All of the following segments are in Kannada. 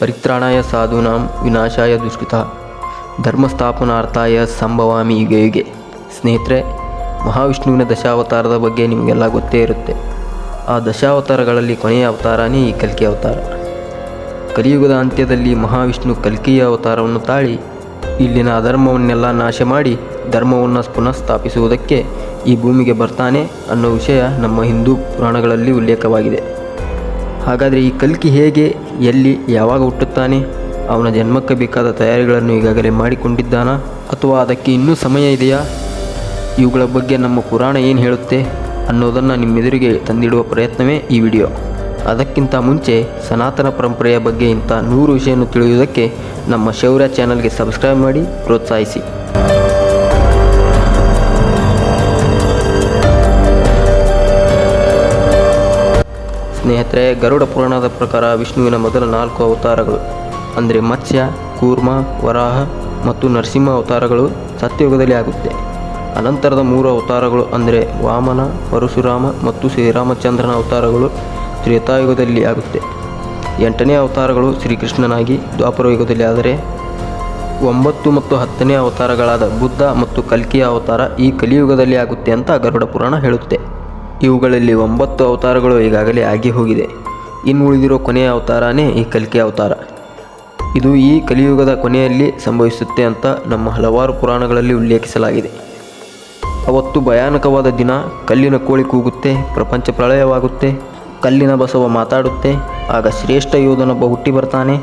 ಪರಿತ್ರಾಣಾಯ ಸಾಧೂನಾಂ ವಿನಾಶಾಯ ದುಷ್ಕೃತ. ಧರ್ಮಸ್ಥಾಪನಾರ್ಥಾಯ ಸಂಭವಾಮಿ ಯುಗೆ ಯುಗೆ. ಸ್ನೇಹಿತರೆ, ಮಹಾವಿಷ್ಣುವಿನ ದಶಾವತಾರದ ಬಗ್ಗೆ ನಿಮಗೆಲ್ಲ ಗೊತ್ತೇ ಇರುತ್ತೆ. ಆ ದಶಾವತಾರಗಳಲ್ಲಿ ಕೊನೆಯ ಅವತಾರನೇ ಈ ಕಲ್ಕಿ ಅವತಾರ. ಕಲಿಯುಗದ ಅಂತ್ಯದಲ್ಲಿ ಮಹಾವಿಷ್ಣು ಕಲ್ಕಿಯ ಅವತಾರವನ್ನು ತಾಳಿ, ಇಲ್ಲಿನ ಅಧರ್ಮವನ್ನೆಲ್ಲ ನಾಶ ಮಾಡಿ ಧರ್ಮವನ್ನು ಪುನಃ ಸ್ಥಾಪಿಸುವುದಕ್ಕೆ ಈ ಭೂಮಿಗೆ ಬರ್ತಾನೆ ಅನ್ನೋ ವಿಷಯ ನಮ್ಮ ಹಿಂದೂ ಪುರಾಣಗಳಲ್ಲಿ ಉಲ್ಲೇಖವಾಗಿದೆ. ಹಾಗಾದರೆ ಈ ಕಲ್ಕಿ ಹೇಗೆ, ಎಲ್ಲಿ, ಯಾವಾಗ ಹುಟ್ಟುತ್ತಾನೆ? ಅವನ ಜನ್ಮಕ್ಕೆ ಬೇಕಾದ ತಯಾರಿಗಳನ್ನು ಈಗಾಗಲೇ ಮಾಡಿಕೊಂಡಿದ್ದಾನಾ? ಅಥವಾ ಅದಕ್ಕೆ ಇನ್ನೂ ಸಮಯ ಇದೆಯಾ? ಇವುಗಳ ಬಗ್ಗೆ ನಮ್ಮ ಪುರಾಣ ಏನು ಹೇಳುತ್ತೆ ಅನ್ನೋದನ್ನು ನಿಮ್ಮೆದುರಿಗೆ ತಂದಿಡುವ ಪ್ರಯತ್ನವೇ ಈ ವಿಡಿಯೋ. ಅದಕ್ಕಿಂತ ಮುಂಚೆ ಸನಾತನ ಪರಂಪರೆಯ ಬಗ್ಗೆ ಇಂಥ ನೂರು ವಿಷಯವನ್ನು ತಿಳಿಯುವುದಕ್ಕೆ ನಮ್ಮ ಶೌರ್ಯ ಚಾನಲ್ಗೆ ಸಬ್ಸ್ಕ್ರೈಬ್ ಮಾಡಿ, ಪ್ರೋತ್ಸಾಹಿಸಿ. ಸ್ನೇಹಿತರೆ, ಗರುಡ ಪುರಾಣದ ಪ್ರಕಾರ ವಿಷ್ಣುವಿನ ಮೊದಲ ನಾಲ್ಕು ಅವತಾರಗಳು, ಅಂದರೆ ಮತ್ಸ್ಯ, ಕೂರ್ಮ, ವರಾಹ ಮತ್ತು ನರಸಿಂಹ ಅವತಾರಗಳು ಸತ್ಯಯುಗದಲ್ಲಿ ಆಗುತ್ತೆ. ಅನಂತರದ ಮೂರು ಅವತಾರಗಳು ಅಂದರೆ ವಾಮನ, ಪರಶುರಾಮ ಮತ್ತು ಶ್ರೀರಾಮಚಂದ್ರನ ಅವತಾರಗಳು ತ್ರೇತಾಯುಗದಲ್ಲಿ ಆಗುತ್ತೆ. ಎಂಟನೇ ಅವತಾರಗಳು ಶ್ರೀಕೃಷ್ಣನಾಗಿ, ದ್ವಾಪರ ಯುಗದಲ್ಲಿ ಆದರೆ ಒಂಬತ್ತು ಮತ್ತು ಹತ್ತನೇ ಅವತಾರಗಳಾದ ಬುದ್ಧ ಮತ್ತು ಕಲ್ಕಿಯ ಅವತಾರ ಈ ಕಲಿಯುಗದಲ್ಲಿ ಆಗುತ್ತೆ ಅಂತ ಗರುಡ ಪುರಾಣ ಹೇಳುತ್ತೆ. ಇವುಗಳಲ್ಲಿ ಒಂಬತ್ತು ಅವತಾರಗಳು ಈಗಾಗಲೇ ಆಗಿ ಹೋಗಿದೆ ಇನ್ನು ಉಳಿದಿರೋ ಕೊನೆಯ ಅವತಾರನೇ ಈ ಕಲ್ಕಿ ಅವತಾರ. ಇದು ಈ ಕಲಿಯುಗದ ಕೊನೆಯಲ್ಲಿ ಸಂಭವಿಸುತ್ತೆ ಅಂತ ನಮ್ಮ ಹಲವಾರು ಪುರಾಣಗಳಲ್ಲಿ ಉಲ್ಲೇಖಿಸಲಾಗಿದೆ. ಅವತ್ತು ಭಯಾನಕವಾದ ದಿನ, ಕಲ್ಲಿನ ಕೋಳಿ ಕೂಗುತ್ತೆ, ಪ್ರಪಂಚ ಪ್ರಳಯವಾಗುತ್ತೆ, ಕಲ್ಲಿನ ಬಸವ ಮಾತಾಡುತ್ತೆ, ಆಗ ಶ್ರೇಷ್ಠ ಯೋಧನೊಬ್ಬ ಹುಟ್ಟಿ ಬರ್ತಾನೆ,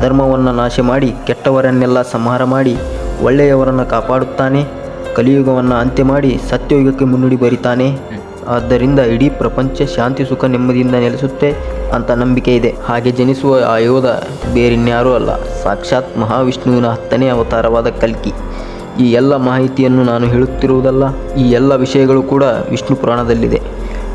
ಧರ್ಮವನ್ನು ನಾಶ ಮಾಡಿ, ಕೆಟ್ಟವರನ್ನೆಲ್ಲ ಸಂಹಾರ ಮಾಡಿ, ಒಳ್ಳೆಯವರನ್ನು ಕಾಪಾಡುತ್ತಾನೆ, ಕಲಿಯುಗವನ್ನು ಅಂತ್ಯ ಮಾಡಿ, ಸತ್ಯಯುಗಕ್ಕೆ ಮುನ್ನುಡಿ ಬರಿತಾನೆ ಆದ್ದರಿಂದ ಇಡೀ ಪ್ರಪಂಚ ಶಾಂತಿ, ಸುಖ ನೆಮ್ಮದಿಯಿಂದ ನೆಲೆಸುತ್ತೆ ಅಂತ ನಂಬಿಕೆ ಇದೆ. ಹಾಗೆ ಜನಿಸುವ ಆ ಯೋಧ ಬೇರಿನ್ಯಾರೂ ಅಲ್ಲ. ಸಾಕ್ಷಾತ್ ಮಹಾವಿಷ್ಣುವಿನ ಹತ್ತನೇ ಅವತಾರವಾದ ಕಲ್ಕಿ. ಈ ಎಲ್ಲ ಮಾಹಿತಿಯನ್ನು ನಾನು ಹೇಳುತ್ತಿರುವುದಲ್ಲ, ಈ ಎಲ್ಲ ವಿಷಯಗಳು ಕೂಡ ವಿಷ್ಣು ಪುರಾಣದಲ್ಲಿದೆ.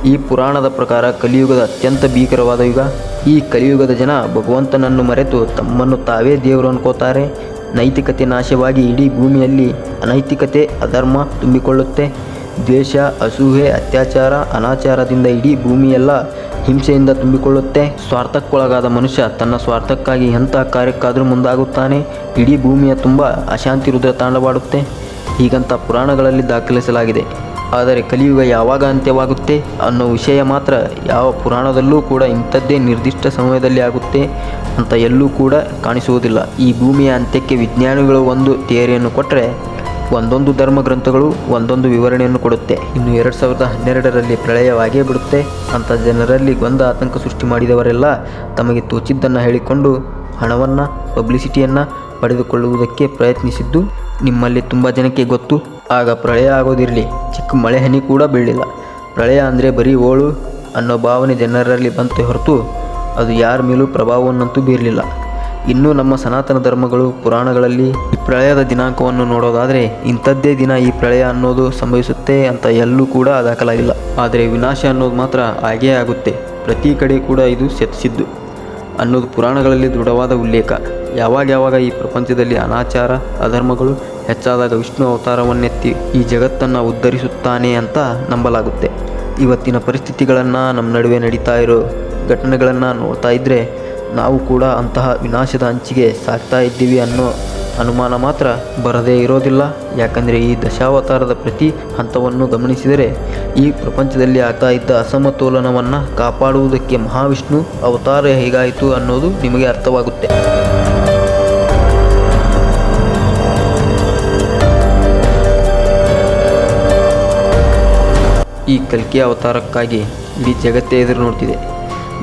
ಈ ಪುರಾಣದ ಪ್ರಕಾರ ಕಲಿಯುಗದ ಅತ್ಯಂತ ಭೀಕರವಾದ ಯುಗ. ಈ ಕಲಿಯುಗದ ಜನ ಭಗವಂತನನ್ನು ಮರೆತು ತಮ್ಮನ್ನು ತಾವೇ ದೇವರು ಅನ್ಕೋತಾರೆ. ನೈತಿಕತೆ ನಾಶವಾಗಿ ಇಡೀ ಭೂಮಿಯಲ್ಲಿ ಅನೈತಿಕತೆ, ಅಧರ್ಮ ತುಂಬಿಕೊಳ್ಳುತ್ತೆ. ದ್ವೇಷ ಅಸೂಹೆ ಅತ್ಯಾಚಾರ, ಅನಾಚಾರದಿಂದ ಇಡೀ ಭೂಮಿಯೆಲ್ಲ ಹಿಂಸೆಯಿಂದ ತುಂಬಿಕೊಳ್ಳುತ್ತೆ. ಸ್ವಾರ್ಥಕ್ಕೊಳಗಾದ ಮನುಷ್ಯ ತನ್ನ ಸ್ವಾರ್ಥಕ್ಕಾಗಿ ಎಂಥ ಕಾರ್ಯಕ್ಕಾದರೂ ಮುಂದಾಗುತ್ತಾನೆ. ಇಡೀ ಭೂಮಿಯ ತುಂಬ ಅಶಾಂತಿ ರುದ್ರ ತಾಂಡವಾಡುತ್ತೆ. ಹೀಗಂತ ಪುರಾಣಗಳಲ್ಲಿ ದಾಖಲಿಸಲಾಗಿದೆ. ಆದರೆ ಕಲಿಯುಗ ಯಾವಾಗ ಅಂತ್ಯವಾಗುತ್ತೆ ಅನ್ನೋ ವಿಷಯ ಮಾತ್ರ ಯಾವ ಪುರಾಣದಲ್ಲೂ ಕೂಡ ಇಂಥದ್ದೇ ನಿರ್ದಿಷ್ಟ ಸಮಯದಲ್ಲಿ ಆಗುತ್ತೆ ಅಂತ ಎಲ್ಲೂ ಕೂಡ ಕಾಣಿಸುವುದಿಲ್ಲ. ಈ ಭೂಮಿಯ ಅಂತ್ಯಕ್ಕೆ ವಿಜ್ಞಾನಿಗಳು ಒಂದು ಥಿಯರಿಯನ್ನು ಕೊಟ್ಟರೆ ಒಂದೊಂದು ಧರ್ಮ ಗ್ರಂಥಗಳು ಒಂದೊಂದು ವಿವರಣೆಯನ್ನು ಕೊಡುತ್ತೆ. ಇನ್ನು ಎರಡು ಸಾವಿರದ ಹನ್ನೆರಡರಲ್ಲಿ ಪ್ರಳಯವಾಗೇ ಬಿಡುತ್ತೆ. ಅಂತ ಜನರಲ್ಲಿ ಗೊಂದ ಆತಂಕ ಸೃಷ್ಟಿ ಮಾಡಿದವರೆಲ್ಲ ತಮಗೆ ತೋಚಿದ್ದನ್ನು ಹೇಳಿಕೊಂಡು ಹಣವನ್ನು, ಪಬ್ಲಿಸಿಟಿಯನ್ನು ಪಡೆದುಕೊಳ್ಳುವುದಕ್ಕೆ ಪ್ರಯತ್ನಿಸಿದ್ದು ನಿಮ್ಮಲ್ಲಿ ತುಂಬ ಜನಕ್ಕೆ ಗೊತ್ತು. ಆಗ ಪ್ರಳಯ ಆಗೋದಿರಲಿ. ಚಿಕ್ಕ ಮಳೆ ಹನಿ ಕೂಡ ಬೀಳಿಲ್ಲ ಪ್ರಳಯ ಅಂದರೆ ಬರೀ ಓಳು ಅನ್ನೋ ಭಾವನೆ ಜನರಲ್ಲಿ ಬಂತೆ ಹೊರತು ಅದು ಯಾರ ಮೇಲೂ ಪ್ರಭಾವವನ್ನಂತೂ ಬೀರಲಿಲ್ಲ. ಇನ್ನು ನಮ್ಮ ಸನಾತನ ಧರ್ಮಗಳು ಪುರಾಣಗಳಲ್ಲಿ ಈ ಪ್ರಳಯದ ದಿನಾಂಕವನ್ನು ನೋಡೋದಾದರೆ ಇಂಥದ್ದೇ ದಿನ ಈ ಪ್ರಳಯ ಅನ್ನೋದು ಸಂಭವಿಸುತ್ತೆ ಅಂತ ಎಲ್ಲೂ ಕೂಡ ದಾಖಲಾಗಿಲ್ಲ. ಆದರೆ ವಿನಾಶ ಅನ್ನೋದು ಮಾತ್ರ ಹಾಗೇ ಆಗುತ್ತೆ. ಪ್ರತಿ ಕಡೆ ಕೂಡ ಇದು ಶತಿಸಿದ್ದು ಅನ್ನೋದು ಪುರಾಣಗಳಲ್ಲಿ ದೃಢವಾದ ಉಲ್ಲೇಖ. ಯಾವಾಗ ಯಾವಾಗ ಈ ಪ್ರಪಂಚದಲ್ಲಿ ಅನಾಚಾರ, ಅಧರ್ಮಗಳು ಹೆಚ್ಚಾದಾಗ ವಿಷ್ಣು ಅವತಾರವನ್ನೆತ್ತಿ ಈ ಜಗತ್ತನ್ನು ಉದ್ಧರಿಸುತ್ತಾನೆ ಅಂತ ನಂಬಲಾಗುತ್ತೆ. ಇವತ್ತಿನ ಪರಿಸ್ಥಿತಿಗಳನ್ನು ನಮ್ಮ ನಡುವೆ ನಡೀತಾ ಇರೋ ಘಟನೆಗಳನ್ನು ನೋಡ್ತಾ ಇದ್ದರೆ ನಾವು ಕೂಡ ಅಂತಹ ವಿನಾಶದ ಅಂಚಿಗೆ ಸಾಗ್ತಾ ಇದ್ದೀವಿ ಅನ್ನೋ ಅನುಮಾನ ಮಾತ್ರ ಬರದೇ ಇರೋದಿಲ್ಲ. ಯಾಕಂದರೆ ಈ ದಶಾವತಾರದ ಪ್ರತಿ ಹಂತವನ್ನು ಗಮನಿಸಿದರೆ ಈ ಪ್ರಪಂಚದಲ್ಲಿ ಆಗ್ತಾ ಇದ್ದ ಅಸಮತೋಲನವನ್ನು ಕಾಪಾಡುವುದಕ್ಕೆ ಮಹಾವಿಷ್ಣು ಅವತಾರ ಹೇಗಾಯಿತು ಅನ್ನೋದು ನಿಮಗೆ ಅರ್ಥವಾಗುತ್ತೆ. ಈ ಕಲ್ಕಿ ಅವತಾರಕ್ಕಾಗಿ ಇಡೀ ಜಗತ್ತೇ ಎದುರು ನೋಡ್ತಿದೆ.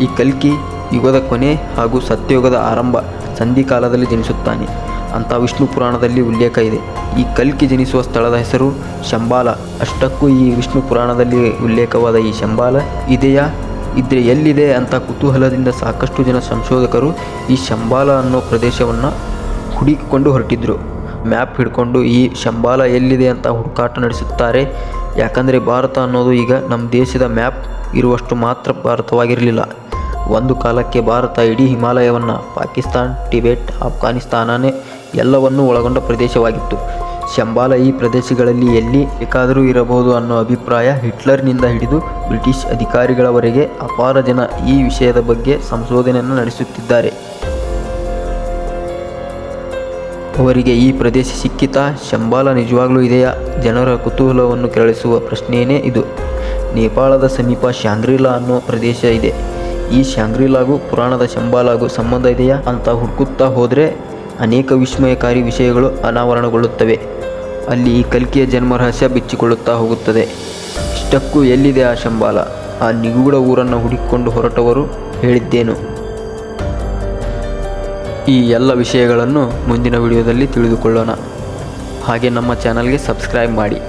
ಈ ಕಲ್ಕಿ ಯುಗದ ಕೊನೆ ಹಾಗೂ ಸತ್ಯಯುಗದ ಆರಂಭ ಸಂಧಿಕಾಲದಲ್ಲಿ ಜನಿಸುತ್ತಾನೆ. ಅಂತ ವಿಷ್ಣು ಪುರಾಣದಲ್ಲಿ ಉಲ್ಲೇಖ ಇದೆ. ಈ ಕಲ್ಕಿ ಜನಿಸುವ ಸ್ಥಳದ ಹೆಸರು ಶಂಬಾಲ. ಅಷ್ಟಕ್ಕೂ ಈ ವಿಷ್ಣು ಪುರಾಣದಲ್ಲಿ ಉಲ್ಲೇಖವಾದ ಈ ಶಂಬಾಲ ಇದೆಯಾ? ಇದ್ರೆ ಎಲ್ಲಿದೆ ಅಂತ ಕುತೂಹಲದಿಂದ ಸಾಕಷ್ಟು ಜನ ಸಂಶೋಧಕರು ಈ ಶಂಬಾಲ ಅನ್ನೋ ಪ್ರದೇಶವನ್ನು ಹುಡುಕಿಕೊಂಡು ಹೊರಟಿದ್ರು. ಮ್ಯಾಪ್ ಹಿಡ್ಕೊಂಡು ಈ ಶಂಬಾಲ ಎಲ್ಲಿದೆ ಅಂತ ಹುಡುಕಾಟ ನಡೆಸುತ್ತಾರೆ. ಯಾಕಂದರೆ ಭಾರತ ಅನ್ನೋದು ಈಗ ನಮ್ಮ ದೇಶದ ಮ್ಯಾಪ್ ಇರುವಷ್ಟು ಮಾತ್ರ ಭಾರತವಾಗಿರಲಿಲ್ಲ. ಒಂದು ಕಾಲಕ್ಕೆ ಭಾರತ ಇಡೀ ಹಿಮಾಲಯವನ್ನು ಪಾಕಿಸ್ತಾನ್, ಟಿಬೆಟ್ ಅಫ್ಘಾನಿಸ್ತಾನನೇ ಎಲ್ಲವನ್ನೂ ಒಳಗೊಂಡ ಪ್ರದೇಶವಾಗಿತ್ತು. ಶಂಬಾಲ ಈ ಪ್ರದೇಶಗಳಲ್ಲಿ ಎಲ್ಲಿ ಬೇಕಾದರೂ ಇರಬಹುದು ಅನ್ನೋ ಅಭಿಪ್ರಾಯ ಹಿಟ್ಲರ್ನಿಂದ ಹಿಡಿದು ಬ್ರಿಟಿಷ್ ಅಧಿಕಾರಿಗಳವರೆಗೆ ಅಪಾರ ಜನ ಈ ವಿಷಯದ ಬಗ್ಗೆ ಸಂಶೋಧನೆಯನ್ನು ನಡೆಸುತ್ತಿದ್ದಾರೆ. ಅವರಿಗೆ ಈ ಪ್ರದೇಶ ಸಿಕ್ಕಿತಾ ಶಂಬಾಲ ನಿಜವಾಗ್ಲೂ ಇದೆಯಾ? ಜನರ ಕುತೂಹಲವನ್ನು ಕೆರಳಿಸುವ ಪ್ರಶ್ನೆಯೇ ಇದು. ನೇಪಾಳದ ಸಮೀಪ ಶಾಂಗ್ರಿಲಾ ಅನ್ನೋ ಪ್ರದೇಶ ಇದೆ. ಈ ಶಾಂಗ್ರಿಲಾಗೂ ಪುರಾಣದ ಶಂಬಾಲಾಗೂ ಸಂಬಂಧ ಇದೆಯಾ? ಅಂತ ಹುಡುಕುತ್ತಾ ಹೋದರೆ ಅನೇಕ ವಿಸ್ಮಯಕಾರಿ ವಿಷಯಗಳು ಅನಾವರಣಗೊಳ್ಳುತ್ತವೆ. ಅಲ್ಲಿ ಈ ಕಲ್ಕಿಯ ಜನ್ಮ ರಹಸ್ಯ ಬಿಚ್ಚಿಕೊಳ್ಳುತ್ತಾ ಹೋಗುತ್ತದೆ. ಇಷ್ಟಕ್ಕೂ ಎಲ್ಲಿದೆ ಆ ಶಂಬಾಲ? ಆ ನಿಗೂಢ ಊರನ್ನು ಹುಡುಕಿಕೊಂಡು ಹೊರಟವರು ಹೇಳಿದ್ದೇನು? ಈ ಎಲ್ಲ ವಿಷಯಗಳನ್ನು ಮುಂದಿನ ವಿಡಿಯೋದಲ್ಲಿ ತಿಳಿದುಕೊಳ್ಳೋಣ. ಹಾಗೆ ನಮ್ಮ ಚಾನಲ್ಗೆ ಸಬ್ಸ್ಕ್ರೈಬ್ ಮಾಡಿ.